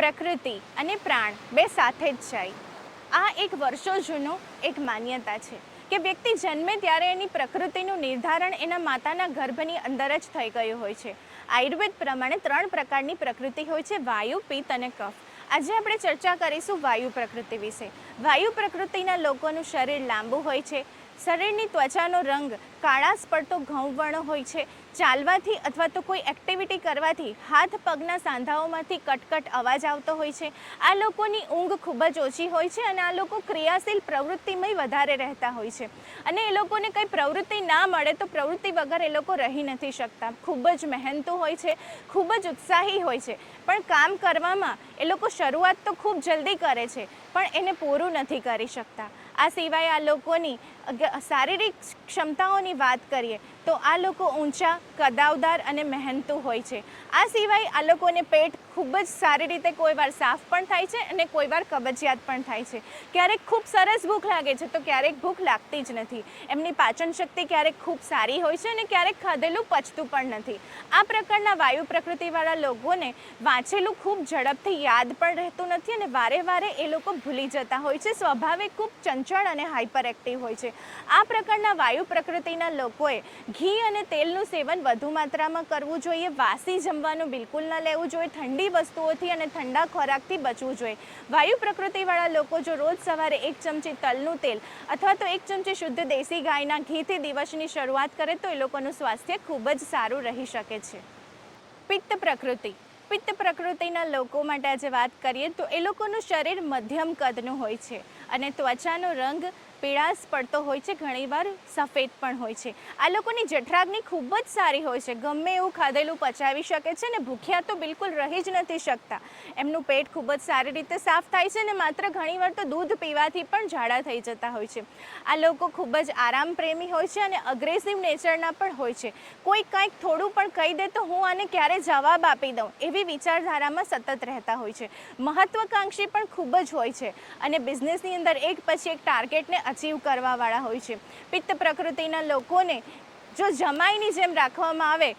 પ્રકૃતિ અને પ્રાણ બે સાથે જ જાય. આ એક વર્ષો જૂનો એક માન્યતા છે કે વ્યક્તિ જન્મે ત્યારે એની પ્રકૃતિનું નિર્ધારણ એના માતાના ગર્ભની અંદર જ થઈ ગયું હોય છે. આયુર્વેદ પ્રમાણે ત્રણ પ્રકારની પ્રકૃતિ હોય છે, વાયુ, પિત્ત અને કફ. આજે આપણે ચર્ચા કરીશું વાયુ પ્રકૃતિ વિશે. વાયુ પ્રકૃતિના લોકોનું શરીર લાંબુ હોય છે શરીરની ત્વચાનો રંગ કાળાશ પડતો ઘઉંવર્ણો હોય છે. ચાલવાથી અથવા તો કોઈ એક્ટિવિટી કરવાથી હાથ પગના સાંધાઓમાંથી કટકટ અવાજ આવતો હોય છે. આ લોકોની ઊંઘ ખૂબ જ ઓછી હોય છે અને આ લોકો ક્રિયાશીલ પ્રવૃત્તિમય વધારે રહેતા હોય છે. અને એ લોકોને કંઈ પ્રવૃત્તિ ના મળે તો પ્રવૃત્તિ વગર એ લોકો રહી નથી શકતા. ખૂબ જ મહેનતુ હોય છે, ખૂબ જ ઉત્સાહી હોય છે. પણ કામ કરવામાં એ લોકો શરૂઆત તો ખૂબ જલ્દી કરે છે, પણ એને પૂરું નથી કરી શકતા. આ સિવાય આ લોકોની શારીરિક ક્ષમતાઓની વાત કરીએ, તો આ લોકો ઊંચા, કદાવદાર અને મહેનતુ હોય છે. આ સિવાય આ લોકોને પેટ ખૂબ જ સારી રીતે કોઈ વાર સાફ પણ થાય છે અને કોઈ વાર કબજિયાત પણ થાય છે. ક્યારેક ખૂબ સરસ ભૂખ લાગે છે, તો ક્યારેક ભૂખ લાગતી જ નથી. એમની પાચન શક્તિ ક્યારેક ખૂબ સારી હોય છે અને ક્યારેક ખાધેલું પચતું પણ નથી. આ પ્રકારના વાયુ પ્રકૃતિવાળા લોકોને વાંચેલું ખૂબ ઝડપથી યાદ પણ રહેતું નથી અને વારે વારે એ લોકો ભૂલી જતા હોય છે. સ્વભાવે ખૂબ ચંચળ અને હાઇપર એક્ટિવ હોય છે. આ પ્રકારના વાયુ પ્રકૃતિના લોકોએ ઘી અને તેલનું સેવન વધુ માત્રામાં કરવું જોઈએ, વાસી જમવાનું બિલકુલ ન લેવું જોઈએ, ઠંડી વસ્તુઓથી અને ઠંડા ખોરાકથી બચવું જોઈએ. વાયુ પ્રકૃતિવાળા લોકો જો રોજ સવારે એક ચમચી તલનું તેલ અથવા તો એક ચમચી શુદ્ધ દેશી ગાયના ઘીથી દિવસની શરૂઆત કરે તો એ લોકોનું સ્વાસ્થ્ય ખૂબ જ સારું રહી શકે છે. પિત્ત પ્રકૃતિ. પિત્ત પ્રકૃતિના લોકો માટે આજે વાત કરીએ તો એ લોકોનું શરીર મધ્યમ કદનું હોય છે અને ત્વચાનો રંગ પીળાશ પડતો હોય છે, ઘણીવાર સફેદ પણ હોય છે. આ લોકોની જઠરાગ્નિ ખૂબ જ સારી હોય છે. ગમે એવું ખાધેલું પચાવી શકે છે ને ભૂખ્યા તો બિલકુલ રહી જ નથી શકતા. એમનું પેટ ખૂબ જ સારી રીતે સાફ થાય છે ને માત્ર ઘણીવાર તો દૂધ પીવાથી પણ ઝાડા થઈ જતા હોય છે. આ લોકો ખૂબ જ આરામ પ્રેમી હોય છે અને અગ્રેસિવ નેચરના પણ હોય છે. કોઈ કંઈક થોડું પણ કહી દે તો હું આને ક્યારે જવાબ આપી દઉં? એવી વિચારધારામાં સતત રહેતા હોય છે. મહત્વાકાંક્ષી પણ ખૂબ જ હોય છે. અને બિઝનેસની અંદર એક પછી એક ટાર્ગેટને અચીવ કરવાવાળા હોય છે. પિત્ત પ્રકૃતિના લોકોને જો જમાઈની જેમ રાખવામાં આવે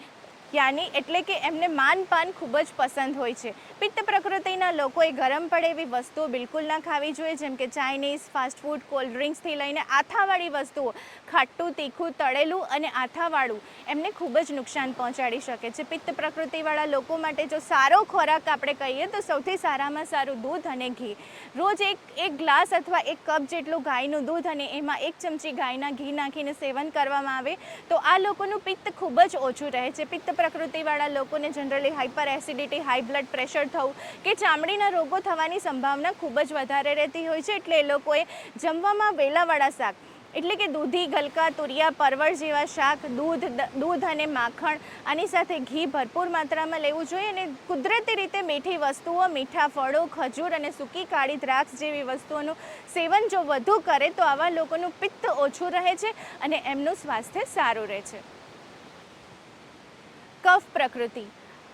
યાની એટલે કે એમને માનપાન ખૂબ જ પસંદ હોય છે. પિત્ત પ્રકૃતિના લોકોએ ગરમ પડે એવી વસ્તુઓ બિલકુલ ના ખાવી જોઈએ, જેમ કે ચાઇનીઝ ફાસ્ટફૂડ કોલ્ડ ડ્રિંક્સથી લઈને આથાવાળી વસ્તુઓ, ખાટું, તીખું, તળેલું અને આથાવાળું એમને ખૂબ જ નુકસાન પહોંચાડી શકે છે. પિત્ત પ્રકૃતિવાળા લોકો માટે જો સારો ખોરાક આપણે કહીએ તો સૌથી સારામાં સારું દૂધ અને ઘી. રોજ એક એક ગ્લાસ અથવા એક કપ જેટલું ગાયનું દૂધ અને એમાં એક ચમચી ગાયના ઘી નાખીને સેવન કરવામાં આવે તો આ લોકોનું પિત્ત ખૂબ જ ઓછું રહે છે. પિત્ત પ્રકૃતિવાળા લોકોને generally hyper acidity high blood pressure થવું કે ચામડીના રોગો થવાની સંભાવના ખૂબ જ વધારે રહેતી હોય છે. એટલે એ લોકોએ જમવામાં વેલાવાળા શાક, એટલે કે દૂધી, ગલકા, તુરિયા, પરવળ જેવા શાક, દૂધ દૂધ અને માખણ આની સાથે ઘી ભરપૂર માત્રામાં લેવું જોઈએ અને કુદરતી રીતે મીઠી વસ્તુઓ, મીઠા ફળો, ખજૂર અને સૂકી કાળી દ્રાક્ષ જેવી વસ્તુઓનું સેવન જો વધુ કરે તો આવા લોકોનું પિત્ત ઓછું રહે છે અને એમનું સ્વાસ્થ્ય સારું રહે છે. કફ પ્રકૃતિ.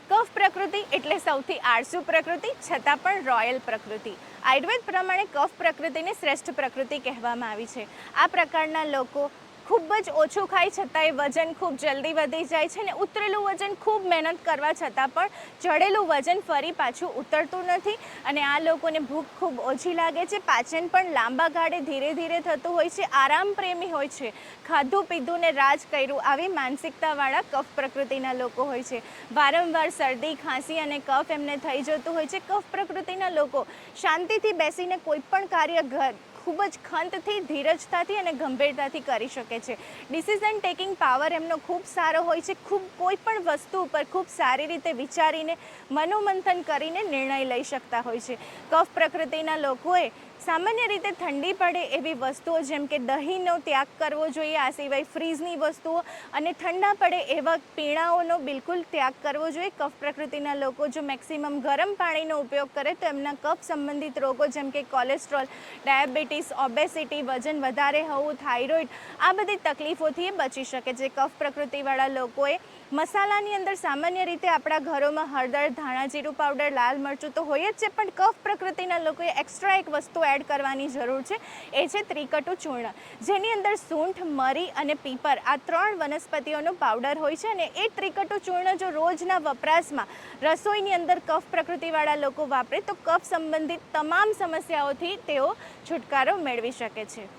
કફ પ્રકૃતિ એટલે સૌથી આળસુ પ્રકૃતિ, છતાં પણ રોયલ પ્રકૃતિ. આયુર્વેદ પ્રમાણે કફ પ્રકૃતિને શ્રેષ્ઠ પ્રકૃતિ કહેવામાં આવી છે. આ પ્રકારના લોકો ખૂબ જ ઓછું ખાય છતાંય વજન ખૂબ જલ્દી વધી જાય છે ને ઉતરેલું વજન ખૂબ મહેનત કરવા છતાં પણ ચડેલું વજન ફરી પાછું ઉતરતું નથી અને આ લોકોને ભૂખ ખૂબ ઓછી લાગે છે. પાચન પણ લાંબા ગાળે ધીરે ધીરે થતું હોય છે. આરામ પ્રેમી હોય છે. ખાધું પીધું ને રાજ કર્યું આવી માનસિકતાવાળા કફ પ્રકૃતિના લોકો હોય છે. વારંવાર શરદી, ખાંસી અને કફ એમને થઈ જતું હોય છે. કફ પ્રકૃતિના લોકો શાંતિથી બેસીને કોઈ પણ કાર્ય ઘર ખૂબ જ ખંતથી, ધીરજતાથી અને ગંભીરતાથી કરી શકે છે. ડિસિઝન ટેકિંગ પાવર એમનો ખૂબ સારો હોય છે. ખૂબ કોઈ પણ વસ્તુ ઉપર ખૂબ સારી રીતે વિચારીને, મનોમંથન કરીને નિર્ણય લઈ શકતા હોય છે. કફ પ્રકૃતિના લોકોએ સામાન્ય રીતે ઠંડી પડે એવી વસ્તુઓ જેમ કે દહીંનો ત્યાગ કરવો જોઈએ, આ સિવાય ફ્રીઝની વસ્તુઓ અને ઠંડા પડે એવા પીણાઓનો બિલકુલ ત્યાગ કરવો જોઈએ. કફ પ્રકૃતિના લોકો જો મેક્સિમમ ગરમ પાણીનો ઉપયોગ કરે તો એમના કફ સંબંધિત રોગો જેમ કે કોલેસ્ટ્રોલ ડાયાબિટીસ ડાયાબિટીસ ઓબેસિટી વજન વધારે હોવું થાઇરોઇડ આ બધી તકલીફોથી બચી શકે છે. કફ પ્રકૃતિવાળા લોકોએ મસાલાની અંદર સામાન્ય રીતે આપણા ઘરોમાં હળદર ધાણા જીરું પાવડર લાલ મરચું તો હોય જ છે, પણ કફ પ્રકૃતિના લોકોએ એક્સ્ટ્રા એક વસ્તુ એડ કરવાની જરૂર છે. એ છે ત્રિકટુ ચૂર્ણ. જેની અંદર સૂંઠ, મરી અને પીપર આ ત્રણ વનસ્પતિઓનો પાવડર હોય છે અને એ ત્રિકટુ ચૂર્ણ જો રોજના વપરાશમાં રસોઈની અંદર કફ પ્રકૃતિવાળા લોકો વાપરે તો કફ સંબંધિત તમામ સમસ્યાઓથી તેઓ છુટકારો મેળવી શકે છે.